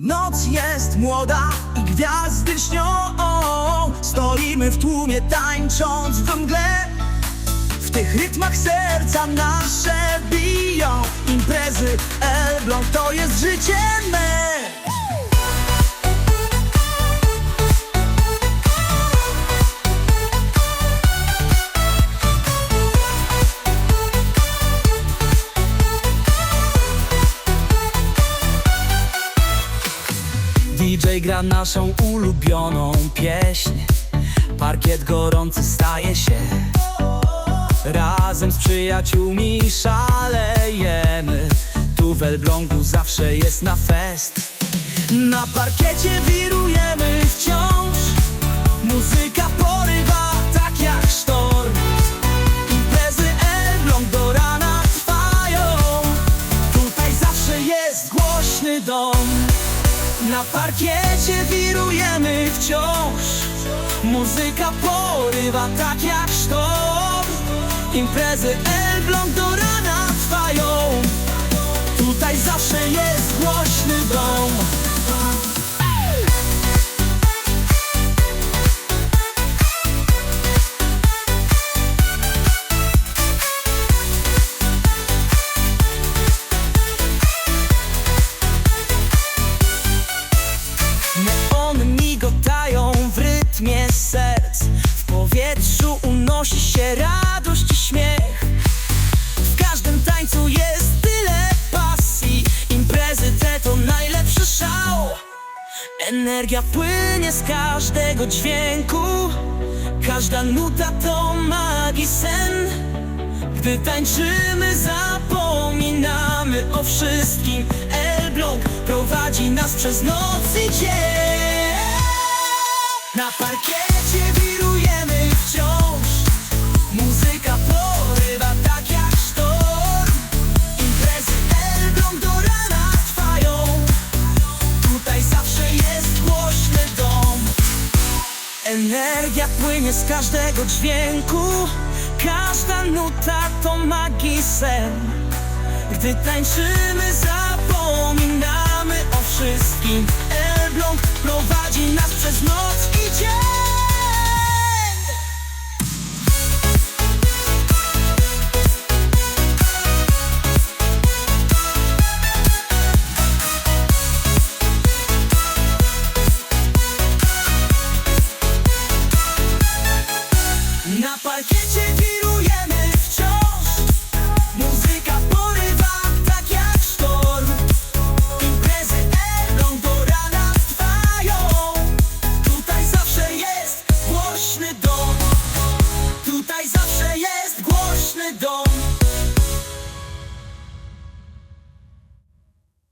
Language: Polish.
Noc jest młoda i gwiazdy śnią. Stoimy w tłumie tańcząc w mgle. W tych rytmach serca nasze biją. Imprezy Elbląg to jest życie DJ gra naszą ulubioną pieśń. Parkiet gorący staje się. Razem z przyjaciółmi szalejemy. Tu w Elblągu zawsze jest na fest. Na parkiecie wirujemy wciąż na parkiecie wirujemy wciąż. Muzyka porywa tak jak sztorm Imprezy Elbląg do rana trwają. Tutaj zawsze jest głośny dom unosi się radość i śmiech. W każdym tańcu jest tyle pasji. Imprezy te to najlepszy szał. Energia płynie z każdego dźwięku. Każda nuta to magii sen. Gdy tańczymy zapominamy o wszystkim. Elbląg prowadzi nas przez noc i dzień. Na parkiecie wirujemy wciąż Energia płynie z każdego dźwięku. Każda nuta to magii sen. Gdy tańczymy zapominamy o wszystkim. Elbląg prowadzi nas przez noc.